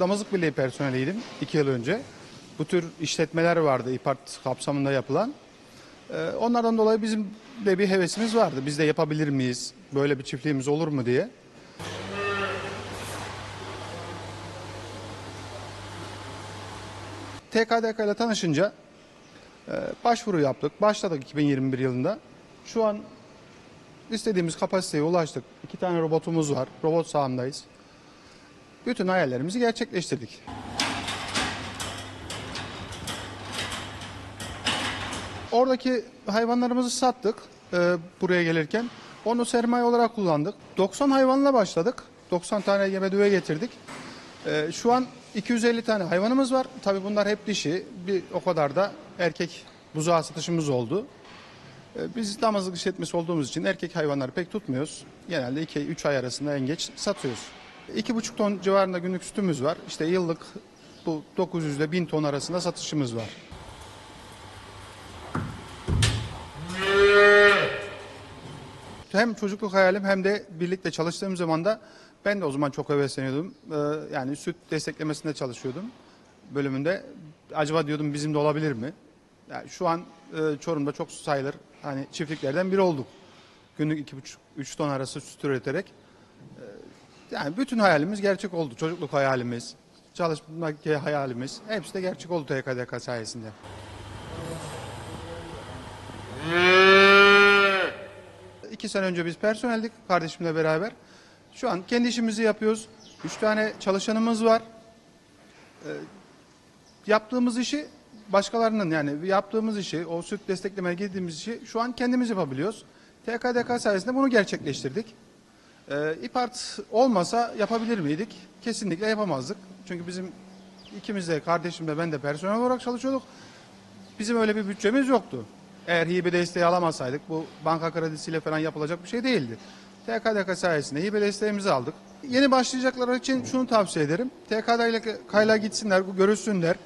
Damızlık Birliği personeliydim iki yıl önce. Bu tür işletmeler vardı İPART kapsamında yapılan. Ee, Onlardan dolayı bizim de bir hevesimiz vardı. Biz de yapabilir miyiz? Böyle bir çiftliğimiz olur mu diye. TKDK ile tanışınca e, başvuru yaptık. Başladık 2021 yılında. Şu an istediğimiz kapasiteye ulaştık. İki tane robotumuz var. Robot sahamdayız. Bütün hayallerimizi gerçekleştirdik. Oradaki hayvanlarımızı sattık e, buraya gelirken. Onu sermaye olarak kullandık. 90 hayvanla başladık. 90 tane yeme düve getirdik. E, şu an 250 tane hayvanımız var. Tabii bunlar hep dişi. Bir o kadar da erkek buzağı satışımız oldu. E, Biz damızlık işletmesi olduğumuz için erkek hayvanları pek tutmuyoruz. Genelde 2-3 ay arasında en geç satıyoruz. 2,5 ton civarında günlük sütümüz var. İşte yıllık bu 900 ile 1000 ton arasında satışımız var. Hem çocukluk hayalim hem de birlikte çalıştığım zaman da ben de o zaman çok hevesleniyordum. Ee, yani süt desteklemesinde çalışıyordum bölümünde. Acaba diyordum bizim de olabilir mi? Yani şu an e, Çorum'da çok sayılır hani çiftliklerden biri olduk. Günlük 2,5-3 ton arası süt üreterek. Yani bütün hayalimiz gerçek oldu. Çocukluk hayalimiz, çalışmak hayalimiz hepsi de gerçek oldu TKDK sayesinde. İki sene önce biz personeldik kardeşimle beraber. Şu an kendi işimizi yapıyoruz. Üç tane çalışanımız var. Ee, yaptığımız işi başkalarının yani yaptığımız işi, o süt desteklemeye girdiğimiz işi şu an kendimiz yapabiliyoruz. TKDK sayesinde bunu gerçekleştirdik. E, İPART olmasa yapabilir miydik? Kesinlikle yapamazdık. Çünkü bizim ikimiz de kardeşim de ben de personel olarak çalışıyorduk. Bizim öyle bir bütçemiz yoktu. Eğer hibe desteği alamasaydık bu banka kredisiyle falan yapılacak bir şey değildi. TKDK sayesinde hibe desteğimizi aldık. Yeni başlayacaklar için şunu tavsiye ederim. TKDK ile kayla gitsinler, görüşsünler.